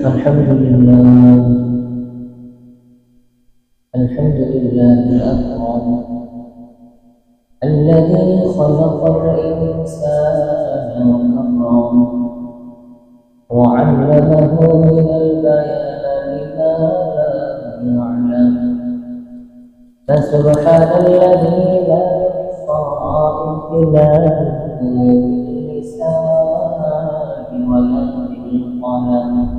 الحمد لله الحمد لله الأكرم الذي خلق الإنسان وكرم وعلمه من البيان ما لا يعلم فسبحان الذي لا يحصى امتنانه باللسان ولا بالقلم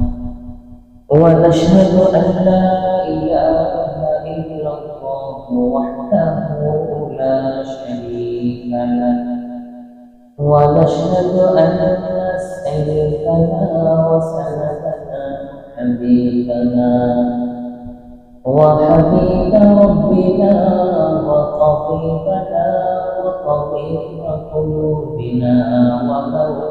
ونشهد أن لا إله إلا الله وحده لا شريك له. ونشهد أن سيدنا وسندنا حبيبنا وحبيب ربنا وطبيبنا وطبيب قلوبنا ومولانا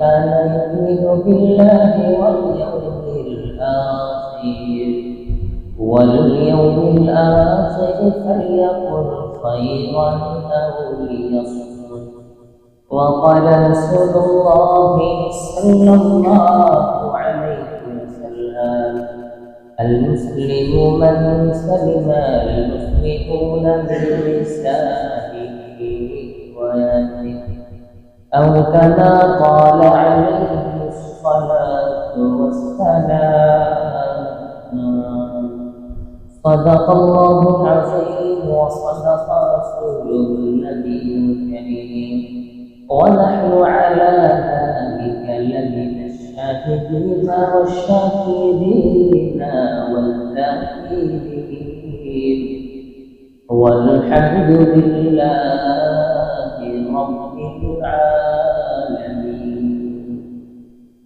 كان يؤمن بالله واليوم الآخر واليوم الآخر فليقل خيرا أو ليصمت وقال رسول الله صلى الله عليه وسلم المسلم من سلم المسلمون من أو كما قال عليه الصلاة والسلام. صدق الله العظيم وصدق رسوله النبي الكريم. ونحن على ذلك لمن الشاهدين والشاكرين والذاكرين والحمد لله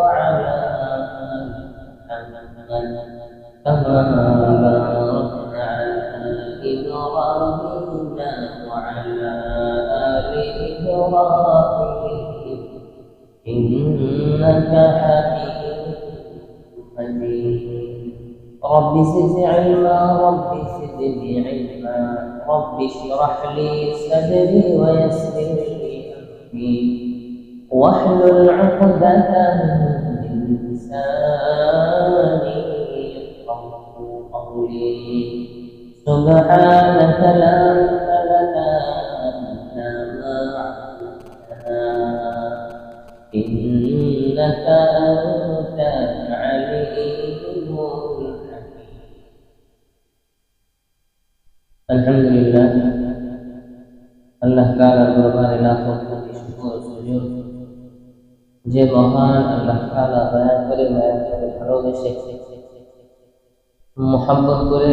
وعلى آل محمد كما باركت على إبراهيم وعلى آل إبراهيم إنك حميد مجيد رب زد علما رب زدني علما. رب اشرح لي صدري ويسر لي أمري. واحلل عقدة سبحانك لا علم لنا إلا ما علمتنا إنك أنت العليم الحكيم الحمد لله আল্লাহ তাআলার দরবারে লাখো কোটি শুকর ও সুজুদ যে মহান আল্লাহ তাআলা দয়া করে মায়া করে ভালোবেসে মোহাম্মত করে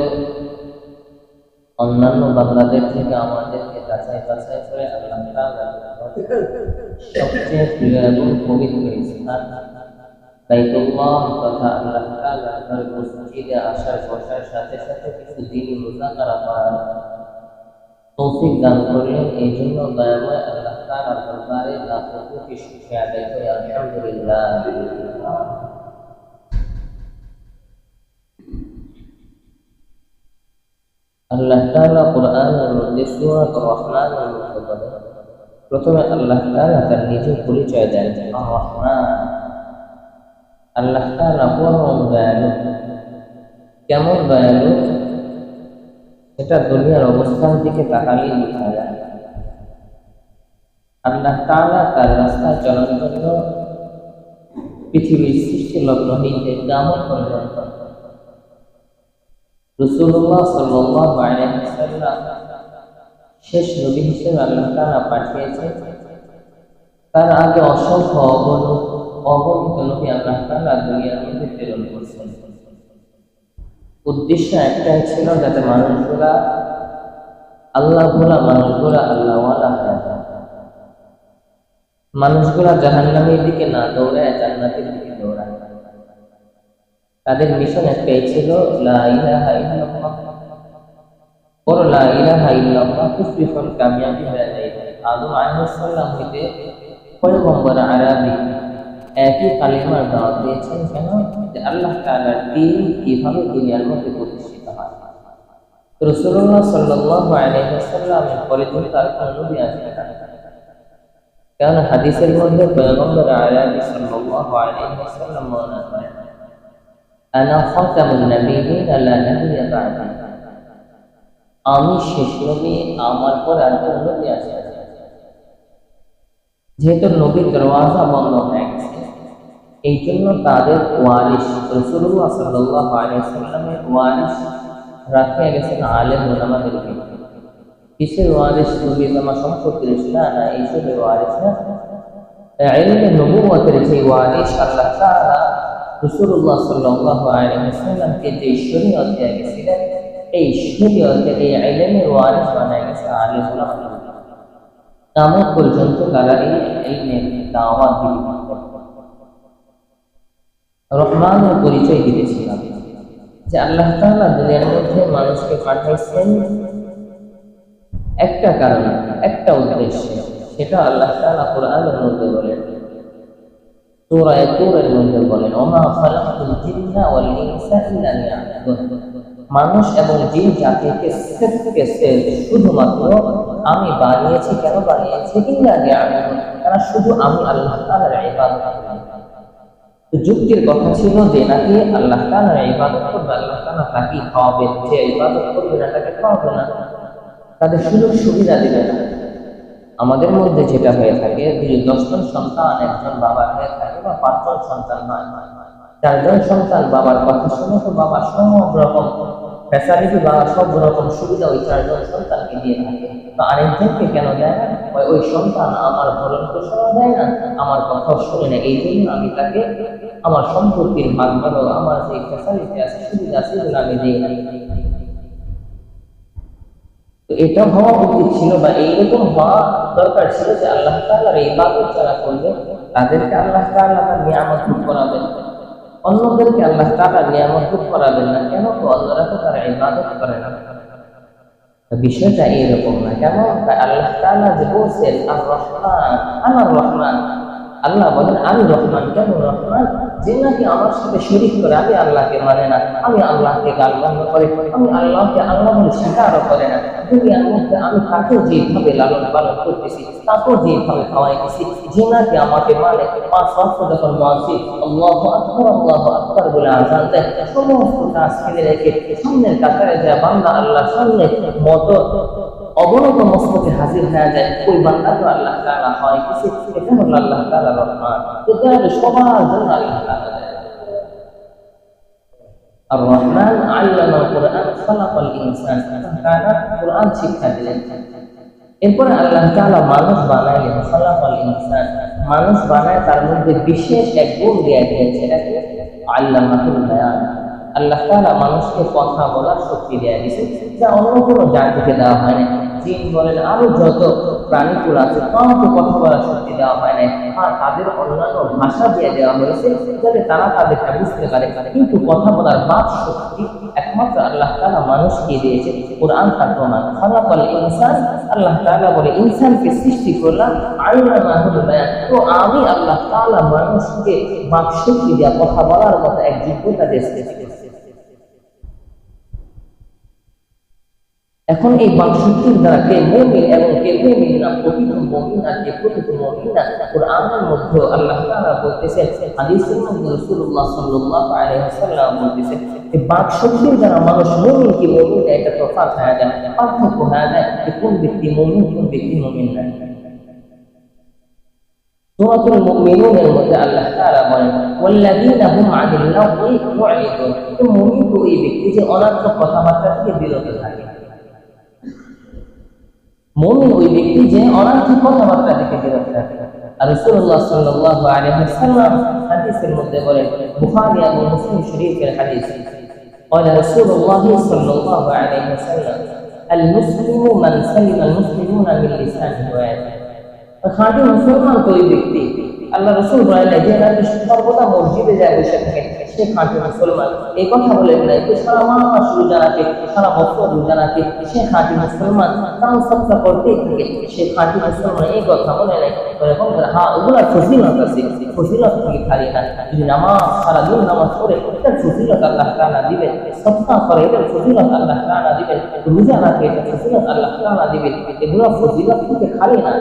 অন্যান্য বাংলাদেশ থেকে আমাদেরকে যাচাই বাছাই করে আল্লাহ সবচেয়ে প্রিয় এবং পবিত্র স্থান। বাইতুল্লাহ তথা আল্লাহ তাআলার আসার বসার সাথে সাথে কিছু তৌফিক দান করলেন। এই জন্য দয়াময় আল্লাহ দরবারে আদায় করি। আলহামদুলিল্লাহ। আল্লাহ তাআলা কোরআনের মধ্যে সূরাত রহমানের মধ্যে বলেন প্রথমে আল্লাহ তাআলা তার নিজের পরিচয় দেন। রহমান আল্লাহ তাআলা পরম দয়ালু? কেমন দয়ালু? এটা দুনিয়ার অবস্থান দিকে তাকালেই বোঝা যায়। আল্লাহ তাআলা তার রাস্তায় চলার জন্য পৃথিবীর সৃষ্টি লগ্ন হইতে দামন পর্যন্ত। রসুল্লাহ সাল্লাহ শেষ নবী হিসেবে আল্লাহ তাআলা পাঠিয়েছেন তার আগে অসংখ্য নবী আল্লাহ দুনিয়ার মধ্যে প্রেরণ করছেন। উদ্দেশ্য একটাই ছিল যাতে মানুষগুলা, আল্লাহ ভোলা মানুষগুলা আল্লাহ মানুষগুলা জাহান্নামের দিকে না দৌড়ায় জান্নাতের দিকে তাদের মিশন একটাই ছিল, লা ইলাহা ইল্লাল্লাহ। পর লা ইলাহা ইল্লাল্লাহ কুফরিফল কামিয়াবি কেন? মধ্যে প্রতিষ্ঠিত হয়। রাসূলুল্লাহ সাল্লাল্লাহু আলাইহি ওয়াসাল্লামের পরে তুমি তার কোনো নবী আসবে না। কারণ হাদিসের মধ্যে পয়গম্বর আরবি আলাইহি ওয়াসাল্লাম করেন আনা খাতামুন নাবিয়িন লা নাবিয়্যা বা'দি আমি শেষ নবী আমার পর আর কোনো নবী আসবে না যেহেতু নবীর দরওয়াজা বন্ধ হয়ে গেছে, এই জন্য তাদের ওয়ারিস রসুল্লাহ সাল্লাহ আলিয়াল্লামের ওয়ারিস রাখে গেছেন আলেম ওলামাদেরকে কিসের ওয়ারিস নবী জামা সম্পত্তির না না, এইসবের ওয়ারিস না। এলমে নবুয়তের যে ওয়ারিস আল্লাহ তাআলা রসুল্লাহ সাল্লাহ যে গেছিলেন এই এই ওয়ারিস বানায় গেছে পর্যন্ত রহমানের পরিচয় দিতেছিলাম যে আল্লাহ তাআলা দুনিয়ার মধ্যে মানুষকে পাঠাইছেন একটা কারণ, একটা উদ্দেশ্যে। সেটা আল্লাহ তাআলা কোরআনের মধ্যে বলেন। তুরের মধ্যে বলেন, ওমা জিন্না ওয়াল ইনসা ইল্লা লিয়াবুদুন। মানুষ এবং জিন জাতিকে শুধুমাত্র আমি বানিয়েছি কেন বানিয়েছি? ইল্লা লিয়াবুদুন। তারা শুধু আমি আল্লাহ তাআলার ইবাদত যুক্তির কথা ছিল যে নাকি আল্লাহ তাআলার ইবাদত করবে, আল্লাহ তাআলা তাকে খাওয়াবে। যে ইবাদত করবে না, তাকে খাওয়াবে না। তাদের সুযোগ সুবিধা দিবে না। আমাদের মধ্যে যেটা হয়ে থাকে যদি দশজন সন্তান, একজন বাবার হয়ে থাকে বা পাঁচজন সন্তান হয়। চারজন সন্তান বাবার কথা শুনে তো বাবা সব রকম ফ্যাসালিটি বা সব রকম সুবিধা ওই চারজন সন্তানকে দিয়ে থাকে। তো আরেকজনকে কেন দেয় না? ওই সন্তান আমার ভরণ পোষণও দেয় না, আমার কথাও শুনে না। এই জন্য আমি তাকে, আমার সম্পত্তির ভাগ ভালো আমার যে ফ্যাসালিটি আছে, সুবিধা আছে আমি দিই না। তো এটা হওয়া উচিত ছিল বা এইরকম হওয়া দরকার ছিল যে আল্লাহ তাআলার ইবাদত যারা করবে, তাদেরকে আল্লাহ তাআলা তার নিয়ামত ভোগ করাবেন। অন্যদেরকে আল্লাহ তাআলা নিয়ামত ভোগ করাবেন না। কেন তো অন্যরা তো তারা ইবাদত করে না। বিষয়টা এইরকম না। কেন? আল্লাহ তাআলা যে বলছেন, আর রহমান, আমার রহমান। আল্লাহ বলেন, আমি রহমান। কেন রহমান? যে নাকি আমার সাথে শরীক করে, আমি আল্লাহকে মানে না, আমি আল্লাহকে গালবান্য করে, আমি আল্লাহকে আল্লাহ বলে স্বীকারও করে না। দুনিয়ার মধ্যে আমি তাকে যেভাবে লালন পালন করতেছি, তাকেও যেভাবে খাওয়াইতেছি, যে নাকি আমাকে মানে পাঁচ ওয়াক্ত যখন মসজিদ, আল্লাহ আকবর আল্লাহ আকবর বলে আজান দেয়, সমস্ত কাজ ফেলে রেখে সামনের কাতারে যায়, বান্দা আল্লাহ সামনে মতো অবনত মস্তকে হাজির হয়ে যায়। ওই বান্দা তো আল্লাহ তাআলা হয়। কিছু এটা হলো আল্লাহ তাআলা রহমান? এটা হলো সবার জন্য আল্লাহ তাআলা আর রহমান আল্লামা কোরআন খালাকাল ইনসান। তাআলা কোরআন শিক্ষা দিলেন। এরপরে আল্লাহ তাআলা মানুষ বানাইলেন খালাকাল ইনসান। মানুষ বানায় তার মধ্যে বিশেষ এক গুণ দিয়ে দিয়েছে এটাকে আল্লামাতুল বায়ান। আল্লাহ আল্লাহ তাআলা মানুষকে কথা বলার শক্তি দেয়া দিয়েছে, যা অন্য কোনো জাতিকে দেওয়া হয় না জিন বলেন, আরও যত প্রাণীকুল আছে কাউকে কথা বলার শক্তি দেওয়া হয় না আর তাদের অন্যান্য ভাষা দিয়ে দেওয়া হয়েছে, যাতে তারা তাদেরকে বুঝতে পারে। কিন্তু কথা বলার বাক শক্তি একমাত্র আল্লাহ তাআলা মানুষকে দিয়েছে। কোরআন তার প্রমাণ। খালাকাল ইনসান, আল্লাহ তালা বলে, ইনসানকে সৃষ্টি করলাম বায়ান। তো আমি আল্লাহ তাআলা মানুষকে বাক শক্তি দেওয়া কথা বলার মতো এক যোগ্যতা দিয়েছে এখন এই বাকশক্তির দ্বারা কে মুমিন এবং কে মুমিন না প্রকৃত মুমিন আর কে প্রকৃত মুমিন না কোরআনের মধ্যে আল্লাহ তাআলা বলতেছেন হাদিসের মধ্যে রাসূলুল্লাহ সাল্লাল্লাহু আলাইহি ওয়াসাল্লাম এই বাকশক্তির দ্বারা মানুষ মুমিন কি মুমিন না? এটা তফাৎ হয়ে যায় পার্থক্য হয়ে যায় যে কোন ব্যক্তি মুমিন, কোন ব্যক্তি মুমিন না। সূরাতুল মুমিনুনের মধ্যে আল্লাহ তাআলা বলেন হুম আনিল লাগwi মু'রিদুন। তো মুমিন তো এই ব্যক্তি যে অনার্থক কথাবার্তা থেকে বিরত থাকে। মুমিন ওই ব্যক্তি যে অনার্থক কথাবার্তা থেকে বিরত থাকে আর রাসূলুল্লাহ সাল্লাল্লাহু আলাইহি ওয়াসাল্লাম হাদিসের মধ্যে বলেন বুখারী এবং মুসলিম শরীফের হাদিস قال رسول الله صلى الله عليه وسلم المسلم من سلم المسلمون من لسانه ويده খাঁটি মুসলমান তো ওই ব্যক্তি আল্লাহ রসুল বলেন যে নাকি সর্বদা মসজিদে যায় বসে থাকে, সে খাঁটি মুসলমান। এই কথা বলেন নাই যে সারা মাস রোজা রাখে সারা বছর রোজা সে খাঁটি মুসলমান। তাও সবটা করতেই থাকে, সে খাঁটি মুসলমান, এই কথা বলে নাই হ্যাঁ রোজা রাখে এগুলো খালি না।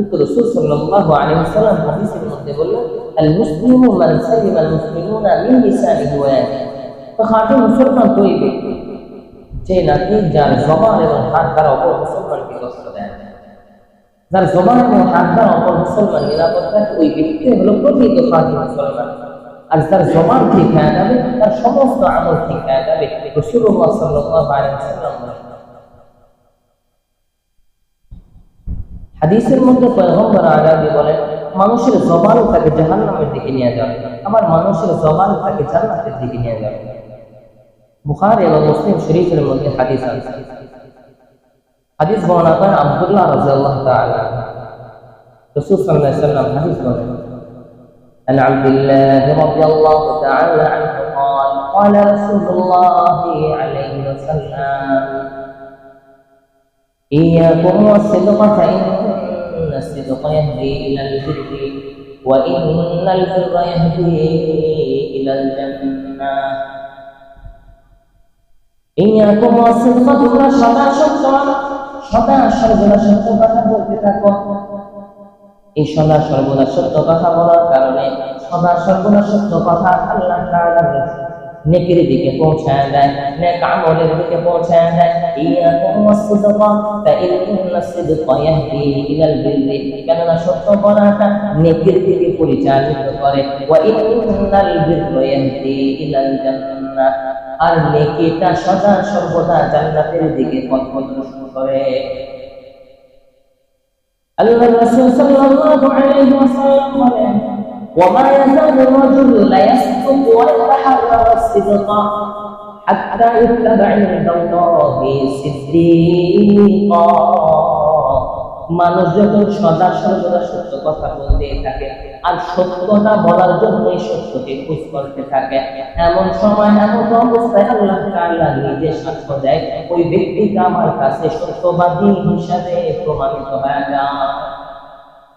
কিন্তু রসুল সাল্লাল্লাহু আলাইহি ওয়াসাল্লাম হাদিসের মধ্যে বললেন আল মুসলিমু মান সালিমা আল মুসলিমুনা মিন লিসানিহি ওয়া ইয়াদিহি তো খাঁটি মুসলমান তো ওই ব্যক্তি যে নাকি যার জবান এবং হাত দ্বারা অপর মুসলমানকে কষ্ট দেয় যার জবান এবং হাত দ্বারা অপর মুসলমান নিরাপদ থাকে ওই ব্যক্তি হলো প্রকৃত খাঁটি মুসলমান আর যার জবান ঠিক হয়ে যাবে তার সমস্ত আমল ঠিক হয়ে যাবে রসুল্লাহ সাল্লাল্লাহু আলাইহি ওয়াসাল্লাম হাদিসের মধ্যে পয়গম্বর আগামী বলেন মানুষের জবান তাকে জাহান্নামের দিকে নিয়ে যাবে আবার মানুষের জবান তাকে জান্নাতের দিকে নিয়ে যাবে বুখারী এবং মুসলিম শরীফের মধ্যে হাদিস আছে হাদিস বর্ণনা করেন আব্দুল্লাহ রাদিয়াল্লাহু তাআলা রাসূল সাল্লাল্লাহু আলাইহি ওয়াসাল্লাম হাদিস বলেন عن عبد الله رضي الله تعالى عنه قال قال رسول الله عليه وسلم إياكم والصدق فإن الصدق يهدي إلى البر وإن البر يهدي إلى الجنة إياكم والصدق তোমরা সদা সত্য সদা সর্বদা সত্য কথা বলতে থাকো এই সদা সর্বদা সত্য কথা বলার কারণে সদা সর্বদা সত্য কথা আল্লাহ তাআলা নেকির দিকে পৌঁছায় দেয়, নেক আমলের দিকে পৌঁছায় দেয়। ইয়াকুম ওয়াসসিদকা ফাইন্না সিদকা ইয়াহদি ইলাল বিররি। কেননা সত্য বলাটা নেকির দিকে পরিচালিত করে। ওয়া ইন্নাল বিররা ইয়াহদি ইলাল জান্নাহ। আর নেকিটা সদা সর্বদা জান্নাতের দিকে পথ প্রদর্শন করে। আল্লাহ রাসূল সাল্লাল্লাহু আলাইহি ওয়াসাল্লাম বলেন وما يزال الرجل لا يصدق ويتحرر الصدق حتى يكتب عند الله صديقا মানুষ যখন সদা সর্বদা সত্য কথা বলতে থাকে আর সত্যটা বলার জন্যই সত্যকে খোঁজ করতে থাকে এমন সময় এমন অবস্থায় আল্লাহ তাআলা নিজে সাক্ষ্য দেয় ওই ব্যক্তিটা আমার কাছে সত্যবাদী হিসাবে প্রমাণিত হয়ে যায়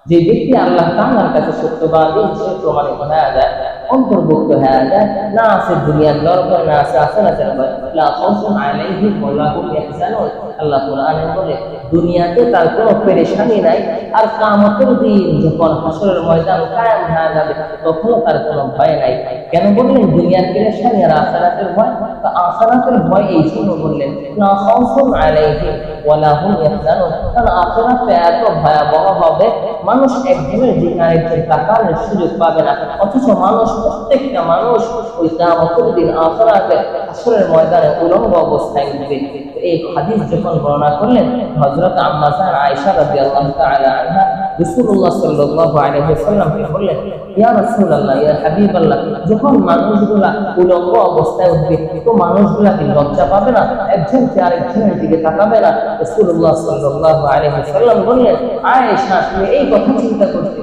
যে ব্যক্তি আল্লাহ তাআলার কাছে সত্যবাদী হিসেবে প্রমাণিত হয়ে যায় অন্তর্ভুক্ত হয়ে যায়, না আছে দুনিয়ার দরকার, না আছে আসে না লা খাউফুন আলাইহিম ওয়া লা আল্লাহ কোরআনে বলে, দুনিয়াতে তার কোনো পেরেশানি নাই, আর কিয়ামতের দিন যখন হাসরের ময়দান কায়েম হয়ে যাবে, তখনও তার কোনো ভয় নাই। কেন বললেন? দুনিয়ার পেরেশানি আর আখিরাতের ভয়? তো আখিরাতের ভয় এই জন্য বললেন লা খাউফুন আলাইহিম ওয়া হুম ইয়াহজানুন। কারণ এত ভয়াবহ হবে মানুষ একজনের সুযোগ পাবে না। অথচ মানুষ, প্রত্যেকটা মানুষ ওই কিয়ামতের দিন আখিরাতে হাসরের ময়দানে উলঙ্গ অবস্থায় এই হাদিস যখন বর্ণনা করলেন হযরত আম্মা জান আয়েশা রাদিয়াল্লাহু তাআলা আনহা রাসূলুল্লাহ সাল্লাল্লাহু আলাইহি ওয়াসাল্লামকে বললেন, ইয়া রাসূলুল্লাহ, ইয়া হাবিবাল্লাহ, যখন মানুষগুলা উলঙ্গ অবস্থায় উঠবে, তো মানুষগুলা কি লজ্জা পাবে না? একজন কি আরেকজনের দিকে তাকাবে না? রাসূলুল্লাহ সাল্লাল্লাহু আলাইহি ওয়াসাল্লাম বললেন, আয়েশা, তুমি এই কথা চিন্তা করতেছো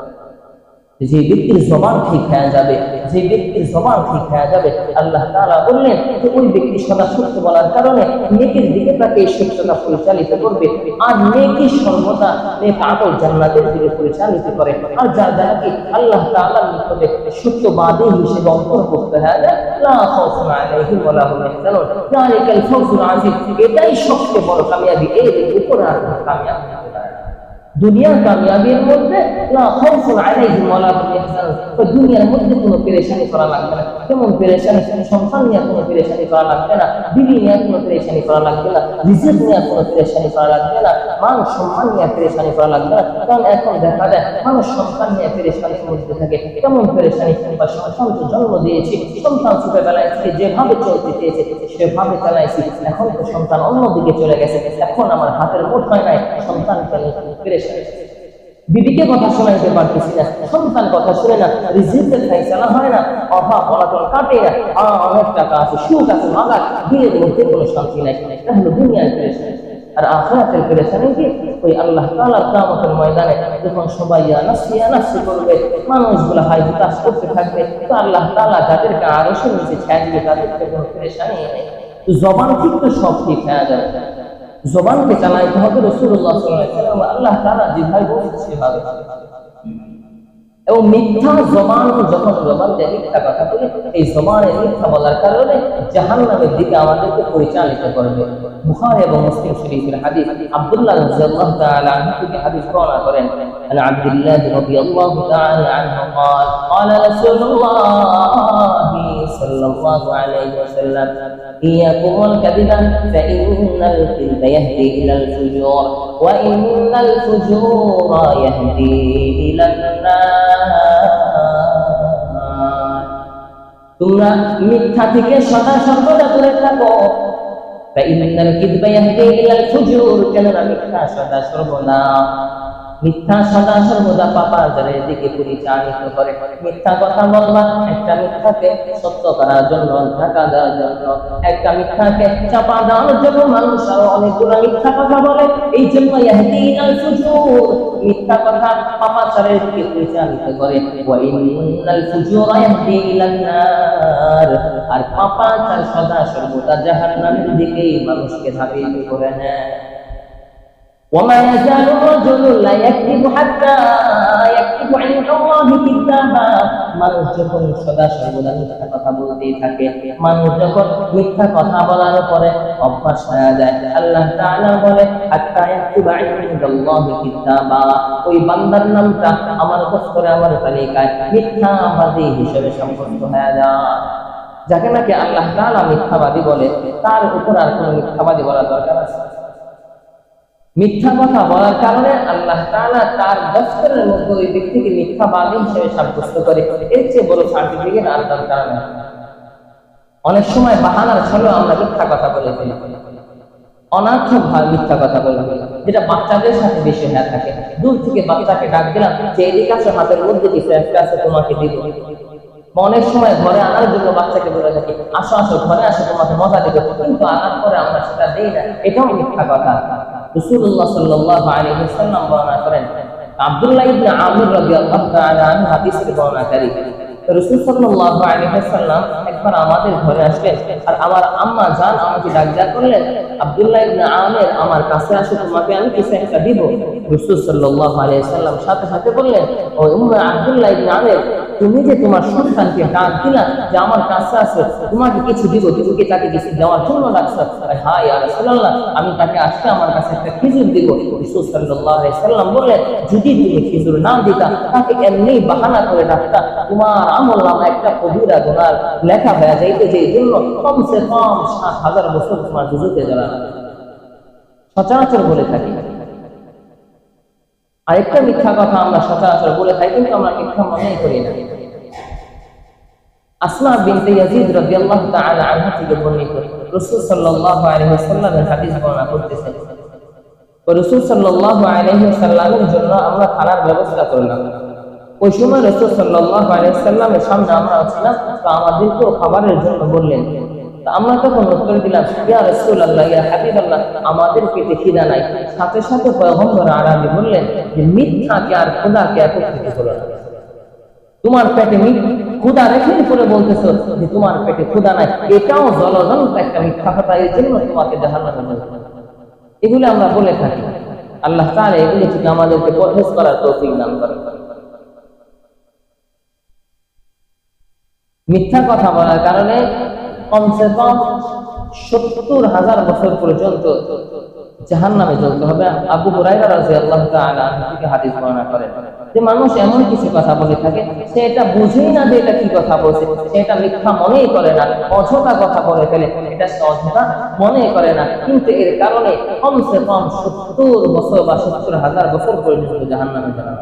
যে ব্যক্তির জবান ঠিক হয়ে যাবে, যে ব্যক্তির জবান ঠিক হয়ে যাবে, আল্লাহ তাআলা বললেন যে ওই ব্যক্তি সদা সত্য বলার কারণে নেকির দিকে তাকে সত্যতা পরিচালিত করবে আর নেকি সর্বদা নেক জান্নাতের দিকে পরিচালিত করে আর যা যারা আল্লাহ তাআলার নিকটে সত্যবাদী হিসেবে অন্তর্ভুক্ত হয়ে যায়, লা খাউফুন আলাইহিম ওয়া লা এটাই সবচেয়ে বড় কামিয়াবি, এর উপরে আর কামিয়াবি। দুনিয়ার কামিয়াবির মধ্যে দুনিয়ার মধ্যে কোনো পেরেশানি করা লাগবে না। কেমন পেরেশানি? সন্তান নিয়ে কোনো পেরেশানি করা লাগবে না। বিবি নিয়ে কোনো পেরেশানি করা লাগবে না। রিজিক নিয়ে কোনো পেরেশানি করা লাগবে না। মান সম্মান নিয়ে পেরেশানি করা লাগবে না। কারণ এখন দেখা যায়, মানুষ সন্তান নিয়ে পেরেশানির মধ্যে থাকে। কেমন পেরেশানি? বা সন্তান তো জন্ম দিয়েছি সন্তান ছোটবেলায় থেকে যেভাবে চলতে চেয়েছে, সেভাবে চালাইছি। এখন তো সন্তান অন্যদিকে চলে গেছে। এখন আমার হাতের মুঠোয় নাই সন্তানকে বিবিকে কথা শোনাইতে পারতেছি না, সন্তান কথা শুনে না হয় না, অভাব কাটে না, অনেক টাকা আছে, সুখ আছে মাগার দিলের মধ্যে কোনো শান্তি নাই। দুনিয়ার আর আখরাতের পেরেশানি কি? ওই আল্লাহ তাআলার কিয়ামতের ময়দানে যখন সবাই করবে, মানুষগুলো হাই করতে থাকবে, তো আল্লাহ তাআলা যাদেরকে আরও সে নিচে ছেড়ে দিবে তাদেরকে কোনো পেরেশানি নেই। জবান ঠিক তো সব ঠিক হয়ে যাবে। জবানকে চালাইতে হবে রসুল্লাহ সাল্লাম আল্লাহ তারা যেভাবে বলছে সেভাবে এবং মিথ্যা জবান যখন জবান দিয়ে মিথ্যা কথা বলি এই জবানের মিথ্যা বলার কারণে জাহান নামের দিকে আমাদেরকে পরিচালিত করবে বুখারী এবং মুসলিম শরীফের হাদিস আব্দুল্লাহ রাদিয়াল্লাহু তাআলা আনহু থেকে হাদিস বর্ণনা করেন عن عبد الله رضي الله تعالى عنه قال قال رسول الله صلى الله عليه وسلم إياكم والكذب فإن الكذب يهدي إلى الفجور وإن الفجور يهدي إلى النار তোমরা মিথ্যা থেকে সদা সর্বদা দূরে থাকো فإن الكذب يهدي إلى الفجور কেননা মিথ্যা সদা সর্বদা মিথ্যা সদা সর্বদা পাপাচারের দিকে পরিচালিত করে। মিথ্যা কথা বলবা একটা মিথ্যাকে সত্য করার জন্য ঢাকা দেওয়ার জন্য, একটা মিথ্যাকে চাপা দেওয়ার জন্য মানুষ আরও অনেকগুলো মিথ্যা কথা বলে। এই জন্য মিথ্যা কথা পাপাচারের দিকে পরিচালিত করে। আর পাপাচার সদা সর্বদা জাহান্নামের দিকেই মানুষকে ধাবিত করে নেয়। وما يزال الرجل لا يكذب حتى يكتب عند الله كتابا মানুষ যখন সদা সর্বদা মিথ্যা কথা বলতেই থাকে মানুষ যখন মিথ্যা কথা বলার পরে অভ্যাস হয়ে যায় আল্লাহ তাআলা বলে হাত্তা ইয়াকতুবা ইনদাল্লাহি কিতাবা ওই বান্দার নামটা আমার দস্তরে আমার তালিকায় মিথ্যাবাদী হিসেবে সাব্যস্ত হয়ে যায় যাকে নাকি আল্লাহ তাআলা মিথ্যাবাদী বলে তার উপর আর কোনো মিথ্যাবাদী বলার দরকার আছে মিথ্যা কথা বলার কারণে আল্লাহ তাআলা তার দস্তরের মধ্যে ওই ব্যক্তিকে মিথ্যাবাদী হিসেবে সাব্যস্ত করে। এর চেয়ে বড় সার্টিফিকেট দরকার নেই। অনেক সময় বাহানার ছলেও আমরা মিথ্যা কথা বলে ফেলি। ভাবে মিথ্যা কথা বলে যেটা বাচ্চাদের সাথে বেশি হয়ে থাকে। দূর থেকে বাচ্চাকে ডাক দিলাম, যে এদিকে আসো হাতের মধ্যে কিছু একটা আছে, তোমাকে দিব। অনেক সময় ঘরে আনার জন্য বাচ্চাকে বলে থাকি, আসো আসো, ঘরে আসো, তোমাকে মজা দেবে। কিন্তু আনার পরে আমরা সেটা দেই না। এটাও মিথ্যা কথা। রাসূলুল্লাহ সাল্লাল্লাহু আলাইহি ওয়াসাল্লাম বর্ণনা করেন। আব্দুল্লাহ ইবনে আমর রাদিয়াল্লাহু তাআলা হাদিসের বর্ণনাকারী। রাসূল সাল্লাল্লাহু আলাইহি ওয়াসাল্লাম একবার আমাদের ঘরে আসলেন আর আমার আম্মা জান আমাকে ডাক ডাক করলেন আব্দুল্লাহ ইবনে আমির, আমার কাছে আসো, তোমাকে আমি কিছু একটা দিব। রাসূল সাল্লাল্লাহু আলাইহি ওয়াসাল্লাম সাথে সাথে বললেন, ও উম্মে আব্দুল্লাহ ইবনে আমির, তুমি যে তোমার সন্তানকে ডাক দিলা যে আমার কাছে আছে তোমাকে কিছু দিব, তুমি কি তাকে কিছু দেওয়ার জন্য ডাকছো? হ্যাঁ ইয়া রাসূলুল্লাহ, আমি তাকে আজকে আমার কাছে একটা খেজুর দিব। রাসূল সাল্লাল্লাহু আলাইহি সাল্লাম বললেন, যদি তুমি খেজুর না দিতা, তাকে এমনি বাহানা করে ডাকতা, তোমার সচরাচর বলে থাকি। মিথ্যা কথা আমরা সচরাচর বলে থাকি, কিন্তু আমরা মিথ্যা মনেই করি না। আসমা বিনতে থেকে হাদিস বর্ণনা করতেছেন। জন্য আমরা খানার ব্যবস্থা করলাম। ওই সময় রসুল আলাইহি সামনে আমরা ছিলাম তো আমাদেরকেও খাবারের জন্য বললেন। আমরা তখন উত্তর দিলাম, ইয়া রাসূলুল্লাহ, ইয়া হাবিবাল্লাহ, আমাদের পেটে খিদা নাই। সাথে সাথে পয়গম্বর আরবি বললেন যে মিথ্যাকে আর খোদাকে একত্রিত করো না। তোমার পেটে ক্ষুদা রেখে করে বলতেছো যে, তোমার পেটে ক্ষুদা নাই। এটাও জলজন্ত একটা মিথ্যা কথা, এই জন্য তোমাকে জাহান্নামে এগুলো আমরা বলে থাকি। আল্লাহ তাআলা এগুলো থেকে আমাদেরকে পরহেজ করার তৌফিক দান করেন। মিথ্যা কথা বলার কারণে কমসে কম সত্তর হাজার বছর পর্যন্ত জাহান নামে চলতে হবে। আবু মানুষ এমন কিছু কথা বলে থাকে, সে এটা বুঝেই না যে এটা কি কথা বলছে। সে এটা মিথ্যা মনেই করে না, অযথা কথা বলে ফেলে। এটা অযথা মনে করে না। কিন্তু এর কারণে কমসে কম সত্তর বছর বা সত্তর হাজার বছর পর্যন্ত জাহান নামে যাওয়া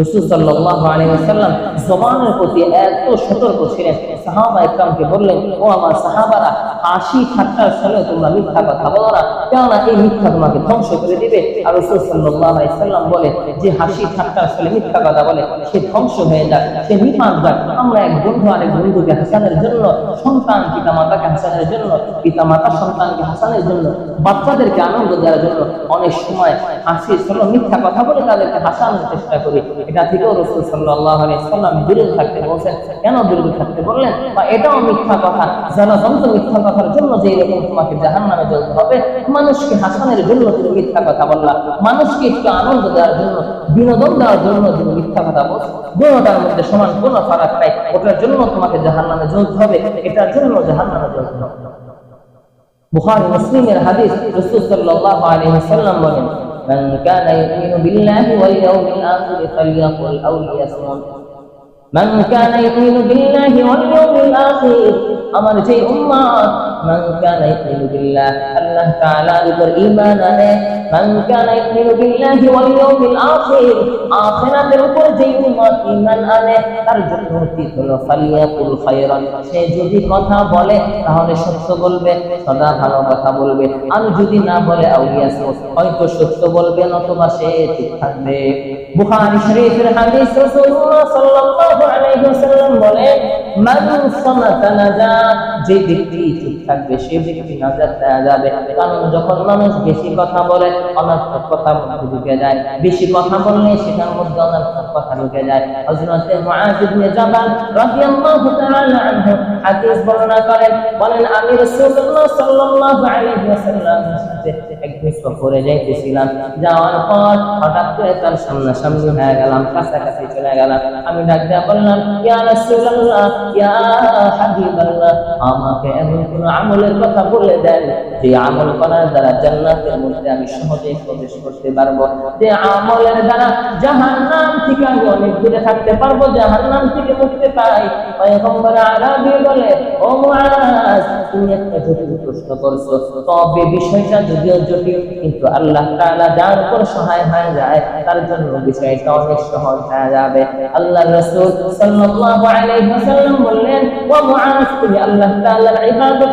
রসুল সাল্লাল্লাহু আলাইহি ওয়াসাল্লাম জবানের প্রতি এত সতর্ক ছিলেন। সাহাবা একরামকে বললেন, ও আমার সাহাবারা, হাসি ঠাট্টার সালে তোমরা মিথ্যা কথা বলো না। কেননা এই মিথ্যা তোমাকে ধ্বংস করে দিবে। আর রসুল সাল্লাম বলে, যে হাসি ঠাট্টার সালে মিথ্যা কথা বলে, সে ধ্বংস হয়ে যাক, সে নিপাত যাক। আমরা এক বন্ধু আরেক বন্ধুকে হাসানের জন্য, সন্তান পিতা মাতাকে হাসানের জন্য পিতা মাতা সন্তানকে হাসানের জন্য, বাচ্চাদেরকে আনন্দ দেওয়ার জন্য অনেক সময় হাসি চলো মিথ্যা কথা বলে তাদেরকে হাসানোর চেষ্টা করি। এটা থেকেও রসুল সাল্লাহ সাল্লাম বিরত থাকতে বলছেন। কেন বিরত থাকতে বললেন? বা এটাও মিথ্যা কথা জনযন্ত্র মিথ্যা কথার জন্য যে এরকম তোমাকে জাহান নামে চলতে হবে মানুষকে হাসানের জন্য তুমি মিথ্যা কথা বললা। মানুষকে একটু আনন্দ দেওয়ার জন্য, বিনোদন দেওয়ার জন্য তুমি মিথ্যা কথা বল দুটার মধ্যে সমান কোনো ফারাক নাই। ওটার জন্য তোমাকে জাহার নামে জ্বলতে হবে। এটার জন্য জাহার নামে জ্বলতে হবে। বুখারি মুসলিমের হাদিস রসুল সাল্লাল্লাহু আলাইহি ওয়াসাল্লাম বলেন, মান কানা ইউমিনু বিল্লাহি ওয়াল ইয়াউমিল আখির ফালইয়াকুল আও লিয়াসমুন মান আমার যে উম্মত, মান বিল্লাহ, আল্লাহ তাআলার উপর ঈমান আনে। মান বিল্লাহি ওয়াল ইয়াউমিল আখির, আখিরাতের উপর যে উম্মত ঈমান আনে, তার জন্য হলো ফালিয়াকুল খায়রান। সে যদি কথা বলে, তাহলে সত্য বলবে, সদা ভালো কথা বলবে। আর যদি না বলে, আউলিয়া হয়তো সত্য বলবে, নতুবা সে ঠিক থাকবে। বুখারী শরীফের হাদিস রাসূলুল্লাহ সাল্লাল্লাহু আলাইহি ওয়াসাল্লাম বলে, মান সামাতা নাজা যে ব্যক্তি চুপ থাকবে, সে ব্যক্তি নাজাত দেওয়া যাবে। কারণ যখন মানুষ বেশি কথা বলে, অনর্থক কথা মধ্যে ঢুকে যায়। বেশি কথা বললে সেটার মধ্যে অনর্থক কথা ঢুকে যায়। হযরতে মুআয ইবনে জাবাল রাদিয়াল্লাহু তাআলা আনহু হাদিস বর্ণনা করেন। বলেন, আমি রাসূলুল্লাহ সাল্লাল্লাহু আলাইহি ওয়াসাল্লামের সাথে একদিন যাইতেছিলাম। যাওয়ার পর হঠাৎ করে তার সামনাসামনি হয়ে গেলাম, কাছাকাছি চলে গেলাম। আমি ডাক বললাম আমাকে এমন কোন আমলের কথা বলে দেন যে আমল করার দ্বারা জান্নাতের মধ্যে আমি সহজে প্রবেশ করতে পারব। যে আমলের দ্বারা জাহান্নাম থেকে আমি অনেক দূরে থাকতে পারব, জাহান্নাম থেকে মুক্তি পাই। পয়গম্বর আরবি বলে, ও মুআজ, তুমি একটা জটিল প্রশ্ন করছ। তবে বিষয়টা যদিও জটিল কিন্তু আল্লাহ তাআলা যার উপর সহায় হয়ে যায়, তার জন্য বিষয়টা অনেক সহজ হয়ে যাবে। আল্লাহ রাসূল সাল্লাল্লাহু আলাইহি ওয়াসাল্লাম বললেন, ওয়া আল্লাহ তাআলার ইবাদত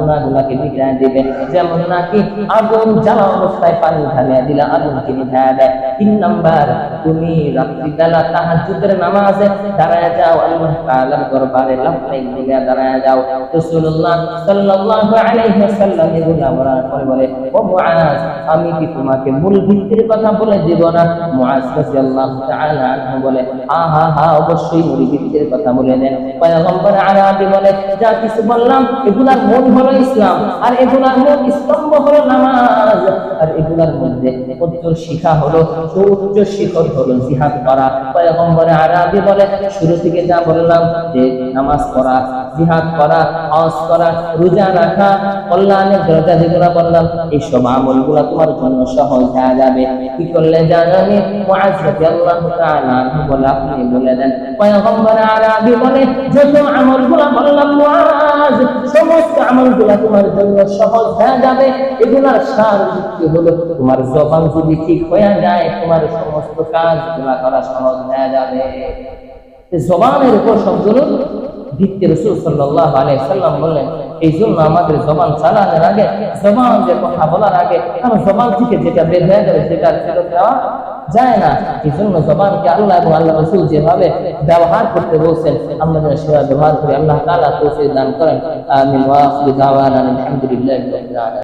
গুণাগুলাকে মিটায় দিবে। যেমন নাকি আগুন জ্বালা অবস্থায় পানি ঢালিয়া দিলে আগুনকে মিটায় দেয়। তিন নাম্বার, তুমি রাত্রিবেলা তাহাজ্জুদের নামাজে দাঁড়ায় যাও। আল্লাহ তাআলার দরবারে লাফাইক দিলে দাঁড়ায় যাও। রাসূলুল্লাহ সাল্লাল্লাহু আলাইহি ওয়াসাল্লাম এগুলা বলার পরে বলে, ও মুআজ, আমি কি তোমাকে মূল ভিত্তির কথা বলে দিব না? মুআজ রাদিয়াল্লাহু তাআলা আনহু বলে হা হা, অবশ্যই মূল ভিত্তির কথা বলে দেন। পয়গম্বর আরবি বলে, যা কিছু বললাম, এগুলার মূল হলো ইসলাম। আর এগুলার মূল স্তম্ভ হলো নামাজ। আর এগুলার মধ্যে উত্তর শিখা হলো উচ্চ শিখর হলো জিহাদ করা। পয়গম্বর আরবি বলে, শুরু থেকে যা বললাম, যে নামাজ পড়া, জিহাদ করা, হজ করা, রোজা রাখা, কল্যাণের দরজা যেগুলো বললাম এই সব আমলগুলো তোমার জন্য সহজ হয়ে যাবে। কি করলে জানানি মুআজ রাদিয়াল্লাহু বললাম সমস্ত তোমার জন্য সহজ হয়ে যাবে। এগুলার সার যুক্তি হলো, তোমার জবান যদি ঠিক হয়ে যায়, তোমার সমস্ত কাজগুলা করা সহজ হয়ে যাবে। জবানের উপর রসুল সাল্লাহ বললেন, এই জন্য আমাদের জবান চালানোর আগে, জবান যে কথা বলার আগে জবান থেকে যেটা বের হয়ে যাবে, সেটা ফেরত দেওয়া যায় না। এই জন্য জবানকে আল্লাহ এবং আল্লাহ রসুল যেভাবে ব্যবহার করতে বলছেন, আমরা যেন সেভাবে ব্যবহার করি। আল্লাহ তালা তৌফিক দান করেন। আমিন। ওয়া আখিরু দাওয়ানা আলহামদুলিল্লাহি রাব্বিল আলামিন।